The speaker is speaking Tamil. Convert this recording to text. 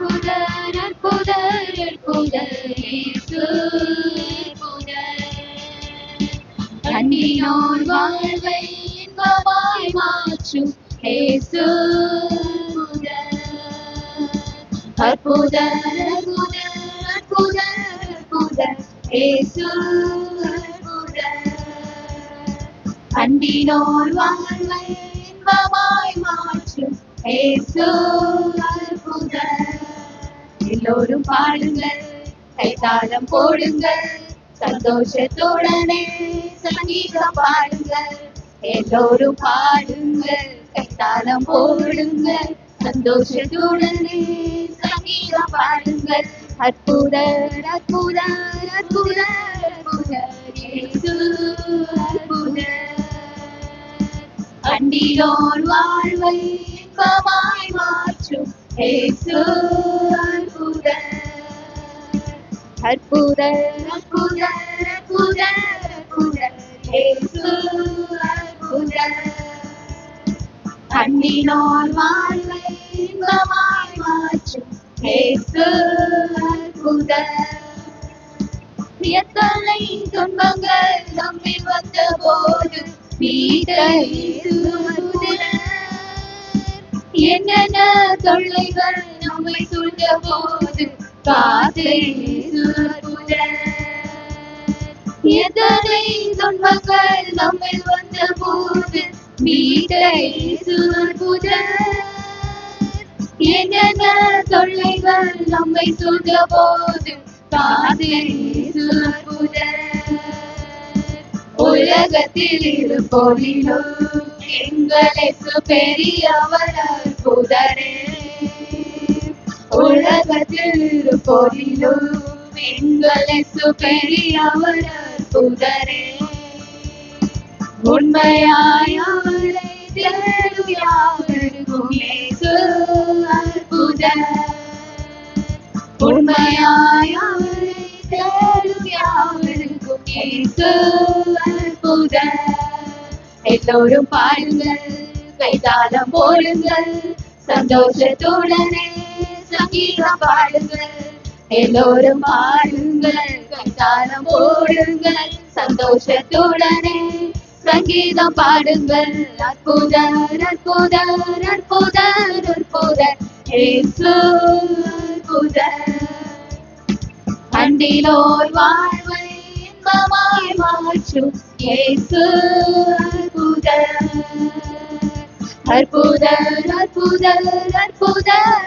அற்புதர் அற்புதர் அற்புதர் இயேசு வாழ்வை இன்பமாய் மாற்றும் இயேசு அற்புதர் அற்புதர் அற்புதர் அற்புதர் இயேசு அற்புதர் அன்பினோர் வாழ்வை இன்பமாய் மாற்றும் ஏசு எல்லோரும் பாடுங்கள் கைத்தாளம் போடுங்கள் சந்தோஷத்துடனே சங்கீதம் பாடுங்கள் எல்லோரும் பாடுங்கள் கைத்தாளம் போடுங்கள் சந்தோஷத்துடனே சங்கீதம் பாடுங்கள் அற்புதர் அற்புதர் அற்புதர் அற்புதர் இயேசு அற்புதர் அண்டிலோர் வாழ்வை இன்பமாய் மாற்றும் இயேசு அற்புதர் அற்புத அற்புத அற்புத அற்புத இயேசு அற்புதர் வாழ்வை இன்பமாய் மாற்றும் இயேசு அற்புதர் எத்தனை துன்பங்கள் நம்மில் வந்த போது என்னென்ன தொல்லைகள் எத்தனை துன்பங்கள் நம்மில் வந்த போது மீட்டை என்னென்ன தொல்லைகள் நம்மை சூழ்ந்த போது உலகத்தில் இருப்போரிலோ எங்களுக்கு பெரியவர் புதரே உலகத்தில் இருப்போரிலோ எங்களுக்கு பெரியவர் அற்புதரே உண்மையாய் அவரை தேடும் யாவருக்கும் இயேசு அற்புதர் உண்மையாய் அவரை தேடும் யாவருக்கும் இயேசு அற்புதர் எல்லோரும் பாடுங்கள் கைதாளம் போடுங்கள் சந்தோஷத்துடனே சங்கீதம் பாடுங்கள் எல்லோரும் பாடுங்கள். கட்டாரம் போடுங்கள் சந்தோஷத்துடனே சங்கீதம் பாடுங்கள். அற்புதர் அற்புதர் அற்புதர் அற்புதர். இயேசு அற்புதர். அண்டிலோர் வாழ்வை இன்பமாய் மாற்றும். இயேசு அற்புதர். அற்புதர் அற்புதர் அற்புதர்.